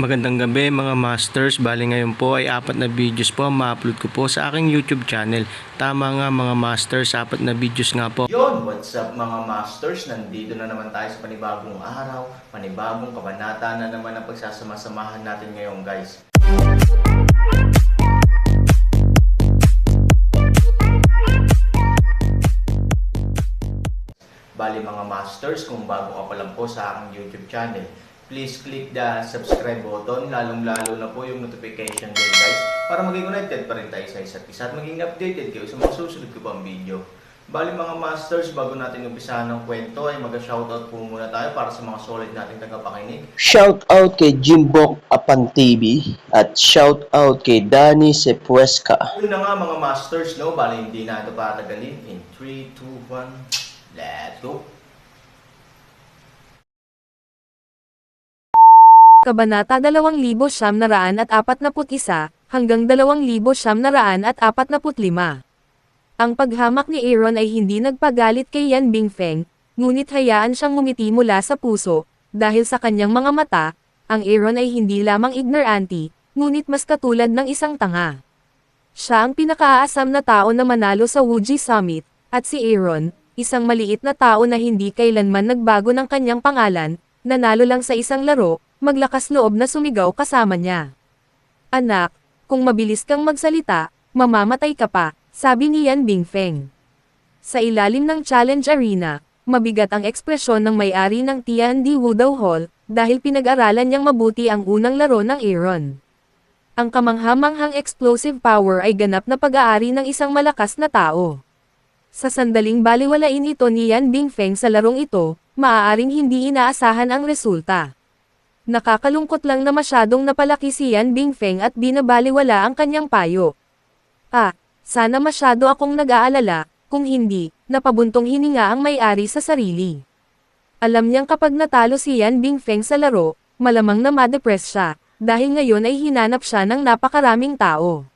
Magandang gabi mga masters. Bali ngayon po ay apat na videos po ma-upload ko po sa aking YouTube channel. Tama nga mga masters, apat na videos nga po. Yon, what's up mga masters? Nandito na naman tayo sa panibagong araw, panibagong kabanata na naman ang pagsasama-samahan natin ngayon guys. Bali mga masters, kung bago ka pa lang po sa aking YouTube channel, please click the subscribe button, lalong-lalo na po yung notification bell guys, para maging connected pa rin tayo sa isa't isa at maging updated kayo sa mga susunod ko pang video. Bali mga masters, bago natin umpisahan ng kwento ay mag-shoutout po muna tayo para sa mga solid nating tagapakinig. Shout out kay Jimbok Apan TV at shout out kay Danny Sepuesca. Yun na nga mga masters, no? Bali hindi na ito patagalin. In 3, 2, 1, let's go! Kabanata 2,941 hanggang 2,945. Ang paghamak ni Aaron ay hindi nagpagalit kay Yan Bingfeng, ngunit hayaan siyang ngumiti mula sa puso, dahil sa kanyang mga mata, ang Aaron ay hindi lamang ignorante, ngunit mas katulad ng isang tanga. Siya ang pinakaaasam na tao na manalo sa Wuji Summit, at si Aaron, isang maliit na tao na hindi kailanman nagbago ng kanyang pangalan, nanalo lang sa isang laro, maglakas loob na sumigaw kasama niya. Anak, kung mabilis kang magsalita, mamamatay ka pa, sabi ni Yan Bingfeng. Sa ilalim ng challenge arena, mabigat ang ekspresyon ng may-ari ng Tiandi Wudao Hall, dahil pinag-aralan niyang mabuti ang unang laro ng Aaron. Ang kamanghamanghang explosive power ay ganap na pag-aari ng isang malakas na tao. Sa sandaling baliwalain ito ni Yan Bingfeng sa larong ito, maaaring hindi inaasahan ang resulta. Nakakalungkot lang na masyadong napalaki si Yan Bingfeng at binabaliwala ang kanyang payo. Ah, sana masyado akong nag-aalala, kung hindi, napabuntong hininga ang may-ari sa sarili. Alam niyang kapag natalo si Yan Bingfeng sa laro, malamang na madepress siya, dahil ngayon ay hinanap siya ng napakaraming tao.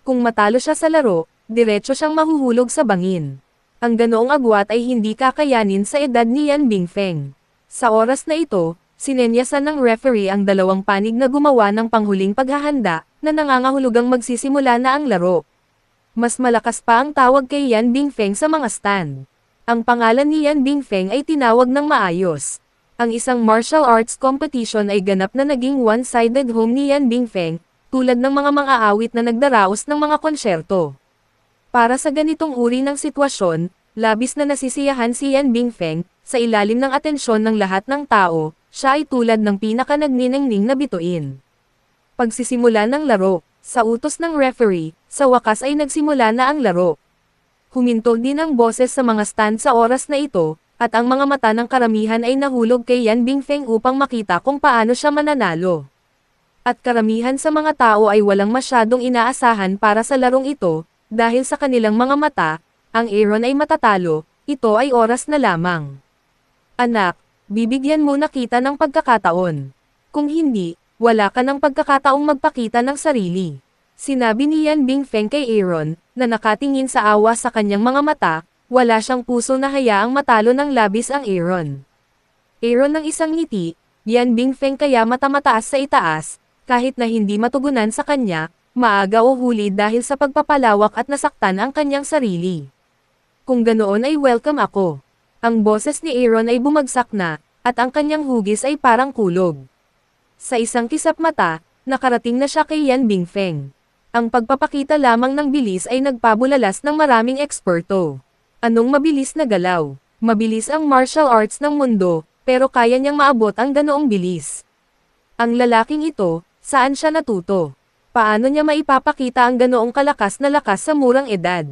Kung matalo siya sa laro, diretso siyang mahuhulog sa bangin. Ang ganoong agwat ay hindi kakayanin sa edad ni Yan Bingfeng. Sa oras na ito, sinenyasan ng referee ang dalawang panig na gumawa ng panghuling paghahanda, na nangangahulugang magsisimula na ang laro. Mas malakas pa ang tawag kay Yan Bingfeng sa mga stand. Ang pangalan ni Yan Bingfeng ay tinawag ng maayos. Ang isang martial arts competition ay ganap na naging one-sided home ni Yan Bingfeng, tulad ng mga mang-aawit na nagdaraos ng mga konsyerto. Para sa ganitong uri ng sitwasyon, labis na nasisiyahan si Yan Bingfeng, sa ilalim ng atensyon ng lahat ng tao, siya ay tulad ng pinaka-nagniningning na bituin. Pagsisimula ng laro, sa utos ng referee, sa wakas ay nagsimula na ang laro. Huminto din ang boses sa mga stand sa oras na ito, at ang mga mata ng karamihan ay nahulog kay Yan Bingfeng upang makita kung paano siya mananalo. At karamihan sa mga tao ay walang masyadong inaasahan para sa larong ito, dahil sa kanilang mga mata, ang Aaron ay matatalo, ito ay oras na lamang. Anak, bibigyan mo na kita ng pagkakataon. Kung hindi, wala ka ng pagkakataong magpakita ng sarili. Sinabi ni Yan Bingfeng kay Aaron, na nakatingin sa awa sa kanyang mga mata, wala siyang puso na hayaang matalo ng labis ang Aaron. Aaron ng isang ngiti, Yan Bingfeng kaya mata-mataas sa itaas, kahit na hindi matugunan sa kanya, maaga o huli dahil sa pagpapalawak at nasaktan ang kanyang sarili. Kung ganoon ay welcome ako. Ang boses ni Aaron ay bumagsak na, at ang kanyang hugis ay parang kulog. Sa isang kisap mata, nakarating na siya kay Yan Bingfeng. Ang pagpapakita lamang ng bilis ay nagpabulalas ng maraming eksperto. Anong mabilis na galaw? Mabilis ang martial arts ng mundo, pero kaya niyang maabot ang ganoong bilis. Ang lalaking ito, saan siya natuto? Paano niya maipapakita ang ganoong kalakas na lakas sa murang edad?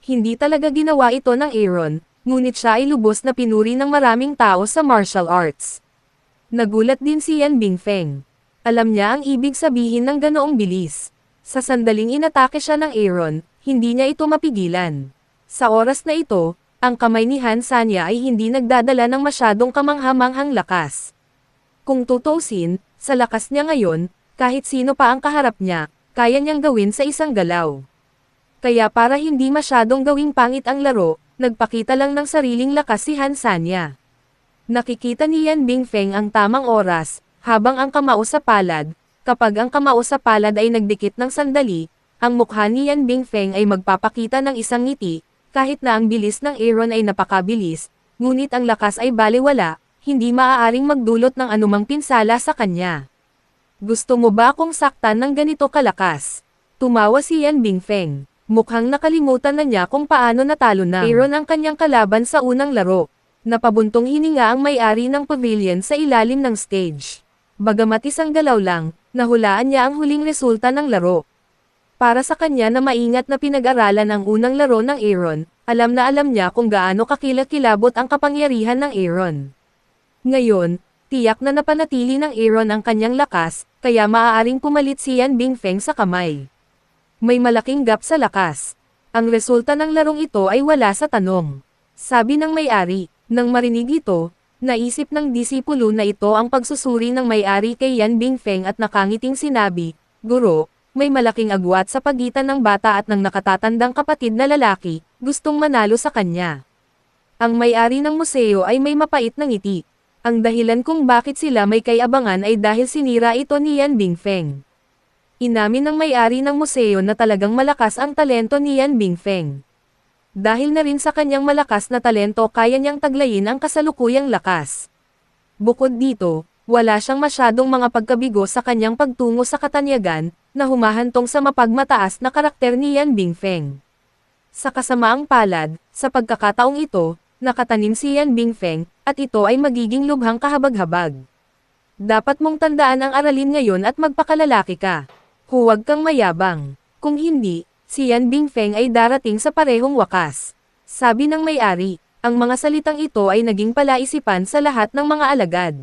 Hindi talaga ginawa ito ng Aaron, ngunit siya ay lubos na pinuri ng maraming tao sa martial arts. Nagulat din si Yan Bingfeng. Alam niya ang ibig sabihin ng ganoong bilis. Sa sandaling inatake siya ng Aaron, hindi niya ito mapigilan. Sa oras na ito, ang kamay ni Han Sanya ay hindi nagdadala ng masyadong kamanghamanghang lakas. Kung tutusin, sa lakas niya ngayon, kahit sino pa ang kaharap niya, kaya niyang gawin sa isang galaw. Kaya para hindi masyadong gawing pangit ang laro, nagpakita lang ng sariling lakas si Han Sanya. Nakikita ni Yan Bingfeng ang tamang oras, habang ang kamao sa palad, kapag ang kamao sa palad ay nagdikit ng sandali, ang mukha ni Yan Bingfeng ay magpapakita ng isang ngiti, kahit na ang bilis ng Aaron ay napakabilis, ngunit ang lakas ay baliwala, hindi maaaring magdulot ng anumang pinsala sa kanya. Gusto mo ba akong saktan ng ganito kalakas? Tumawa si Yan Bingfeng. Mukhang nakalimutan na niya kung paano natalo na Aaron ang kanyang kalaban sa unang laro. Napabuntong hininga ang may-ari ng pavilion sa ilalim ng stage. Bagamat isang galaw lang, nahulaan niya ang huling resulta ng laro. Para sa kanya na maingat na pinag-aralan ang unang laro ng Aaron, alam na alam niya kung gaano kakilakilabot ang kapangyarihan ng Aaron. Ngayon, tiyak na napanatili ng Aaron ang kanyang lakas, kaya maaaring pumalit si Yan Bingfeng sa kamay. May malaking gap sa lakas. Ang resulta ng larong ito ay wala sa tanong. Sabi ng may-ari, nang marinig ito, naisip ng disipulo na ito ang pagsusuri ng may-ari kay Yan Bingfeng at nakangiting sinabi, Guro, may malaking agwat sa pagitan ng bata at ng nakatatandang kapatid na lalaki, gustong manalo sa kanya. Ang may-ari ng museo ay may mapait na ngiti. Ang dahilan kung bakit sila may kayabangan ay dahil sinira ito ni Yan Bingfeng. Inamin ng may-ari ng museo na talagang malakas ang talento ni Yan Bingfeng. Dahil na rin sa kanyang malakas na talento kaya niyang taglayin ang kasalukuyang lakas. Bukod dito, wala siyang masyadong mga pagkabigo sa kanyang pagtungo sa katanyagan, na humahantong sa mapagmataas na karakter ni Yan Bingfeng. Sa kasamaang palad, sa pagkakataong ito, nakatanim si Yan Bingfeng, at ito ay magiging lubhang kahabag-habag. Dapat mong tandaan ang aralin ngayon at magpakalalaki ka. Huwag kang mayabang. Kung hindi, si Yan Bingfeng ay darating sa parehong wakas. Sabi ng may-ari, ang mga salitang ito ay naging palaisipan sa lahat ng mga alagad.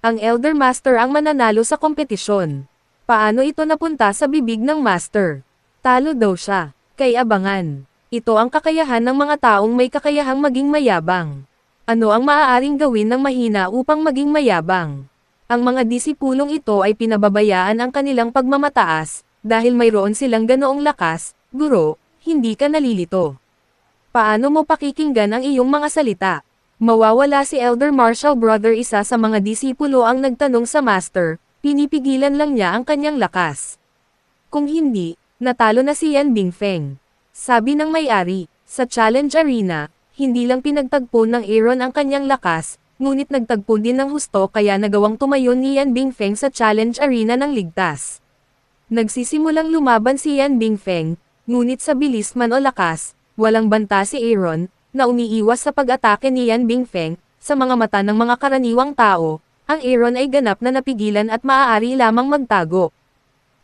Ang Elder Master ang mananalo sa kompetisyon. Paano ito napunta sa bibig ng Master? Talo daw siya. Kay abangan. Ito ang kakayahan ng mga taong may kakayahang maging mayabang. Ano ang maaaring gawin ng mahina upang maging mayabang? Ang mga disipulong ito ay pinababayaan ang kanilang pagmamataas, dahil mayroon silang ganoong lakas, guro, hindi ka nalilito. Paano mo pakikinggan ang iyong mga salita? Mawawala si Elder Marshall Brother isa sa mga disipulo ang nagtanong sa Master, pinipigilan lang niya ang kanyang lakas. Kung hindi, natalo na si Yan Bingfeng. Sabi ng may-ari, sa Challenge Arena, hindi lang pinagtagpo ng Aaron ang kanyang lakas, ngunit nagtagpo din ng husto kaya nagawang tumayo ni Yan Bingfeng sa Challenge Arena ng ligtas. Nagsisimulang lumaban si Yan Bingfeng, ngunit sa bilis man o lakas, walang banta si Aaron, na umiiwas sa pag-atake ni Yan Bingfeng, sa mga mata ng mga karaniwang tao, ang Aaron ay ganap na napigilan at maaari lamang magtago.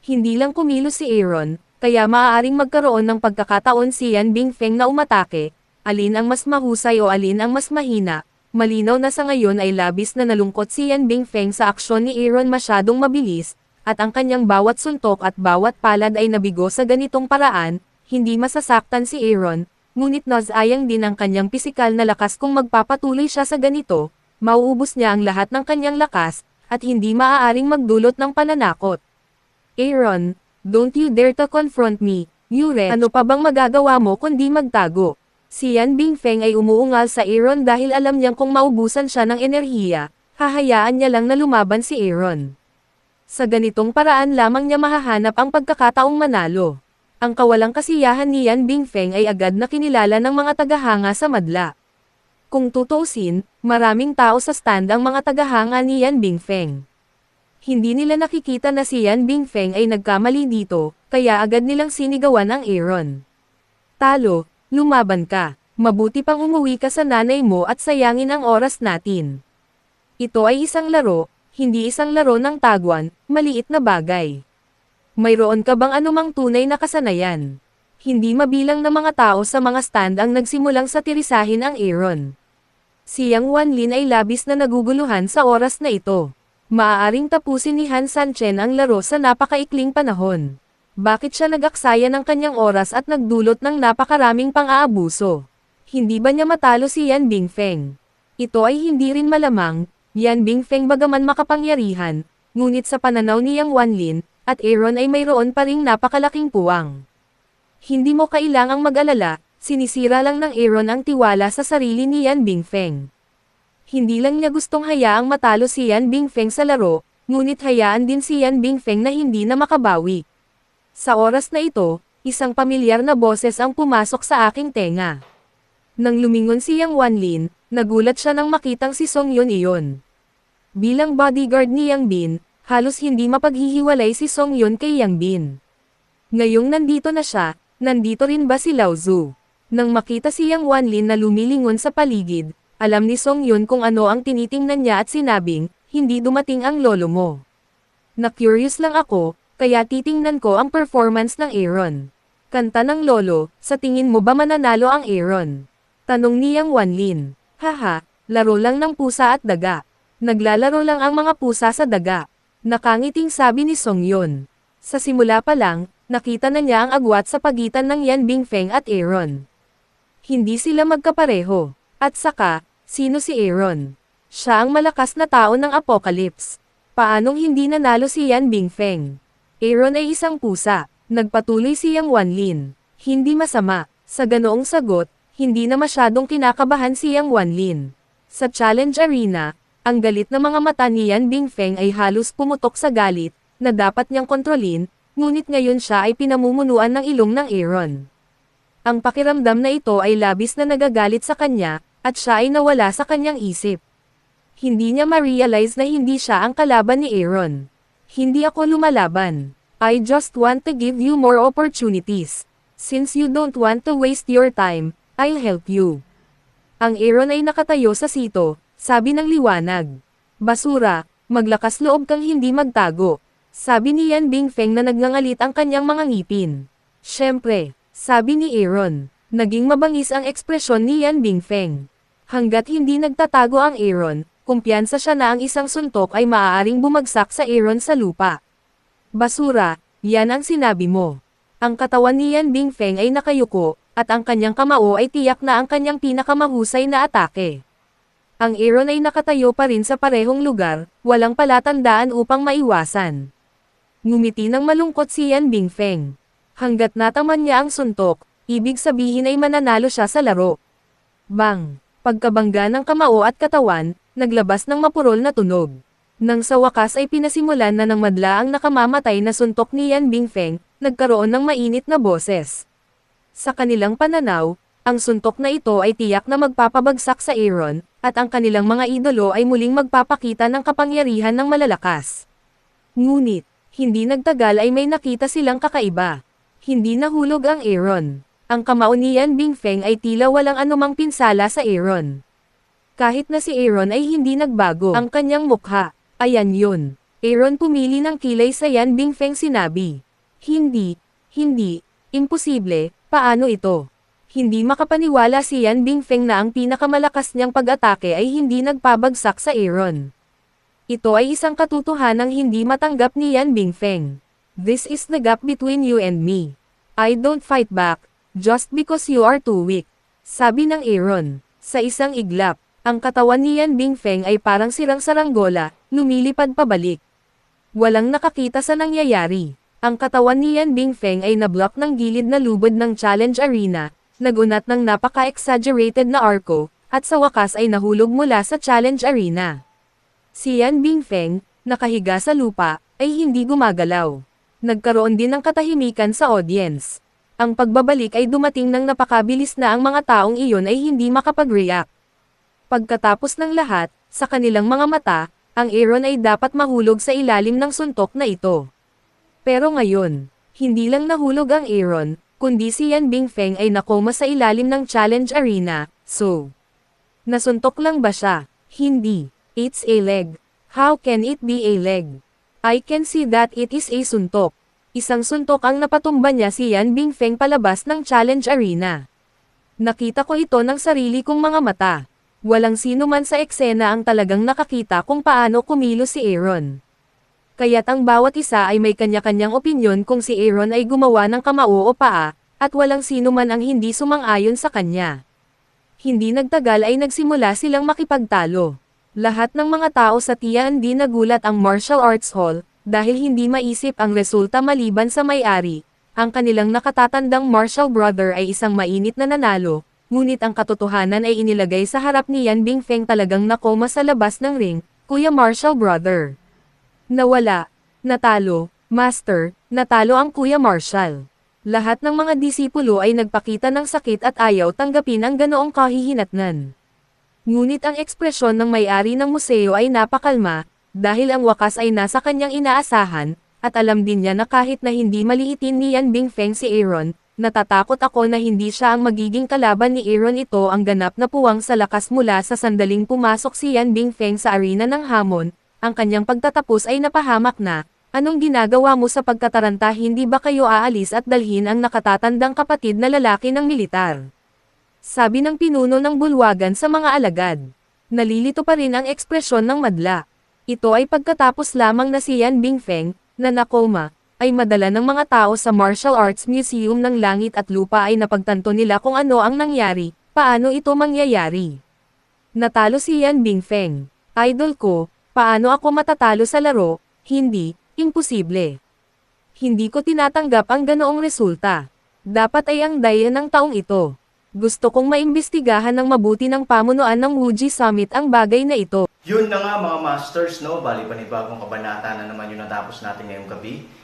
Hindi lang kumilos si Aaron, kaya maaaring magkaroon ng pagkakataon si Yan Bingfeng na umatake, alin ang mas mahusay o alin ang mas mahina, malinaw na sa ngayon ay labis na nalungkot si Yan Bingfeng sa aksyon ni Aaron masyadong mabilis, at ang kanyang bawat suntok at bawat palad ay nabigo sa ganitong paraan, hindi masasaktan si Aaron, ngunit nasayang din ang kanyang pisikal na lakas kung magpapatuloy siya sa ganito, mauubos niya ang lahat ng kanyang lakas, at hindi maaaring magdulot ng pananakot. Aaron, don't you dare to confront me, you. Ano pa bang magagawa mo kundi magtago? Si Yan Bingfeng ay umuungal sa Aaron dahil alam niyang kung maubusan siya ng enerhiya, hahayaan niya lang na lumaban si Aaron. Sa ganitong paraan lamang niya mahahanap ang pagkakataong manalo. Ang kawalang kasiyahan ni Yan Bingfeng ay agad na kinilala ng mga tagahanga sa madla. Kung tutusin, maraming tao sa stand ang mga tagahanga ni Yan Bingfeng. Hindi nila nakikita na si Yan Bingfeng ay nagkamali dito, kaya agad nilang sinigawan ang Aaron. Talo, lumaban ka. Mabuti pang umuwi ka sa nanay mo at sayangin ang oras natin. Ito ay isang laro, hindi isang laro ng tagwan, maliit na bagay. Mayroon ka bang anumang tunay na kasanayan? Hindi mabilang na mga tao sa mga stand ang nagsimulang satirisahin ang Aaron. Si Yang Wanlin ay labis na naguguluhan sa oras na ito. Maaaring tapusin ni Han Sanchen ang laro sa napakaikling panahon. Bakit siya nag-aksaya ng kanyang oras at nagdulot ng napakaraming pang-aabuso? Hindi ba niya matalo si Yan Bingfeng? Ito ay hindi rin malamang, Yan Bingfeng bagaman makapangyarihan, ngunit sa pananaw ni Yang Wanlin, at Aaron ay mayroon pa ring napakalaking puwang. Hindi mo kailangang mag-alala, sinisira lang ng Aaron ang tiwala sa sarili ni Yan Bingfeng. Hindi lang niya gustong hayaang matalo si Yan Bingfeng sa laro, ngunit hayaan din si Yan Bingfeng na hindi na makabawi. Sa oras na ito, isang pamilyar na boses ang pumasok sa aking tenga. Nang lumingon si Yang Wanlin, nagulat siya nang makitang si Song Yun iyon. Bilang bodyguard ni Yang Bin, halos hindi mapaghihiwalay si Song Yun kay Yang Bin. Ngayong nandito na siya, nandito rin ba si Lao Zu? Nang makita si Yang Wanlin na lumilingon sa paligid, alam ni Song Yun kung ano ang tinitingnan niya at sinabing, hindi dumating ang lolo mo. Na-curious lang ako, kaya titingnan ko ang performance ng Aaron. Kanta ng lolo, sa tingin mo ba mananalo ang Aaron? Tanong ni Yang Wanlin. Haha, laro lang ng pusa at daga. Naglalaro lang ang mga pusa sa daga. Nakangiting sabi ni Song Yun. Sa simula pa lang, nakita na niya ang agwat sa pagitan ng Yan Bingfeng at Aaron. Hindi sila magkapareho. At saka, sino si Aaron? Siya ang malakas na tao ng Apocalypse. Paanong hindi nanalo si Yan Bingfeng? Aaron ay isang pusa. Nagpatuloy si Yang Wanlin. Hindi masama. Sa ganoong sagot, hindi na masyadong kinakabahan si Yang Wanlin. Sa challenge arena, ang galit na mga mata ni Yan Bingfeng ay halos pumutok sa galit, na dapat niyang kontrolin, ngunit ngayon siya ay pinamumunuan ng ilong ng Aaron. Ang pakiramdam na ito ay labis na nagagalit sa kanya, at siya ay nawala sa kanyang isip. Hindi niya ma-realize na hindi siya ang kalaban ni Aaron. Hindi ako lumalaban. I just want to give you more opportunities. Since you don't want to waste your time, I'll help you. Ang Aaron ay nakatayo sa sito, sabi ng liwanag. Basura, maglakas loob kang hindi magtago. Sabi ni Yan Bingfeng na nagngangalit ang kanyang mga ngipin. Siyempre, sabi ni Aaron, naging mabangis ang ekspresyon ni Yan Bingfeng. Hanggat hindi nagtatago ang Aaron, kumpiyansa siya na ang isang suntok ay maaaring bumagsak sa Aaron sa lupa. Basura, yan ang sinabi mo. Ang katawan ni Yan Bingfeng ay nakayuko, at ang kanyang kamao ay tiyak na ang kanyang pinakamahusay na atake. Ang Aaron ay nakatayo pa rin sa parehong lugar, walang palatandaan upang maiwasan. Ngumiti ng malungkot si Yan Bingfeng. Hanggat nataman niya ang suntok, ibig sabihin ay mananalo siya sa laro. Bang! Pagkabangga ng kamao at katawan, naglabas ng mapurol na tunog. Nang sa wakas ay pinasimulan na ng madla ang nakamamatay na suntok ni Yan Bingfeng, nagkaroon ng mainit na boses. Sa kanilang pananaw, ang suntok na ito ay tiyak na magpapabagsak sa Aaron, at ang kanilang mga idolo ay muling magpapakita ng kapangyarihan ng malalakas. Ngunit, hindi nagtagal ay may nakita silang kakaiba. Hindi nahulog ang Aaron. Ang kamao ni Yan Bingfeng ay tila walang anumang pinsala sa Aaron. Kahit na si Aaron ay hindi nagbago ang kanyang mukha. Ayan yun. Aaron pumili ng kilay sa Yan Bingfeng sinabi. Hindi, hindi, imposible, paano ito? Hindi makapaniwala si Yan Bingfeng na ang pinakamalakas niyang pag-atake ay hindi nagpabagsak sa Aaron. Ito ay isang katotohanang hindi matanggap ni Yan Bingfeng. This is the gap between you and me. I don't fight back, just because you are too weak. Sabi ng Aaron. Sa isang iglap, ang katawan ni Yan Bingfeng ay parang sirang saranggola, lumilipad pabalik. Walang nakakita sa nangyayari. Ang katawan ni Yan Bingfeng ay nablock ng gilid na lubod ng challenge arena, nagunat ng napaka-exaggerated na arco, at sa wakas ay nahulog mula sa challenge arena. Si Yan Bingfeng, nakahiga sa lupa, ay hindi gumagalaw. Nagkaroon din ng katahimikan sa audience. Ang pagbabalik ay dumating ng napakabilis na ang mga taong iyon ay hindi makapag-react. Pagkatapos ng lahat, sa kanilang mga mata, ang Aaron ay dapat mahulog sa ilalim ng suntok na ito. Pero ngayon, hindi lang nahulog ang Aaron, kundi si Yan Bingfeng ay nakoma sa ilalim ng challenge arena, so. Nasuntok lang ba siya? Hindi. It's a leg. How can it be a leg? I can see that it is a suntok. Isang suntok ang napatumba niya si Yan Bingfeng palabas ng challenge arena. Nakita ko ito ng sarili kong mga mata. Walang sino man sa eksena ang talagang nakakita kung paano kumilos si Aaron. Kaya't ang bawat isa ay may kanya-kanyang opinyon kung si Aaron ay gumawa ng kamao o paa, at walang sino man ang hindi sumang-ayon sa kanya. Hindi nagtagal ay nagsimula silang makipagtalo. Lahat ng mga tao sa Tiandi nagulat ang martial arts hall, dahil hindi maisip ang resulta maliban sa may-ari. Ang kanilang nakatatandang martial brother ay isang mainit na nanalo, ngunit ang katotohanan ay inilagay sa harap ni Yan Bingfeng talagang nakoma sa labas ng ring, Kuya Marshall brother. Nawala, natalo, master, natalo ang Kuya Marshall. Lahat ng mga disipulo ay nagpakita ng sakit at ayaw tanggapin ang ganoong kahihinatnan. Ngunit ang ekspresyon ng may-ari ng museo ay napakalma, dahil ang wakas ay nasa kanyang inaasahan, at alam din niya na kahit na hindi maliitin ni Yan Bingfeng si Aaron, natatakot ako na hindi siya ang magiging kalaban ni Aaron ito ang ganap na puwang sa lakas mula sa sandaling pumasok si Yan Bingfeng sa arena ng hamon, ang kanyang pagtatapos ay napahamak na, anong ginagawa mo sa pagkataranta hindi ba kayo aalis at dalhin ang nakatatandang kapatid na lalaki ng militar? Sabi ng pinuno ng bulwagan sa mga alagad. Nalilito pa rin ang ekspresyon ng madla. Ito ay pagkatapos lamang na si Yan Bingfeng, na nakoma, ay madala ng mga tao sa Martial Arts Museum ng Langit at Lupa ay napagtanto nila kung ano ang nangyari, paano ito mangyayari. Natalo si Yan Bingfeng. Idol ko, paano ako matatalo sa laro? Hindi, imposible. Hindi ko tinatanggap ang ganoong resulta. Dapat ay ang daya ng taong ito. Gusto kong maimbestigahan ng mabuti ng pamunuan ng Wuji Summit ang bagay na ito. Yun na nga mga masters, no? Bali panibagong kabanata na naman yung natapos natin ngayong gabi.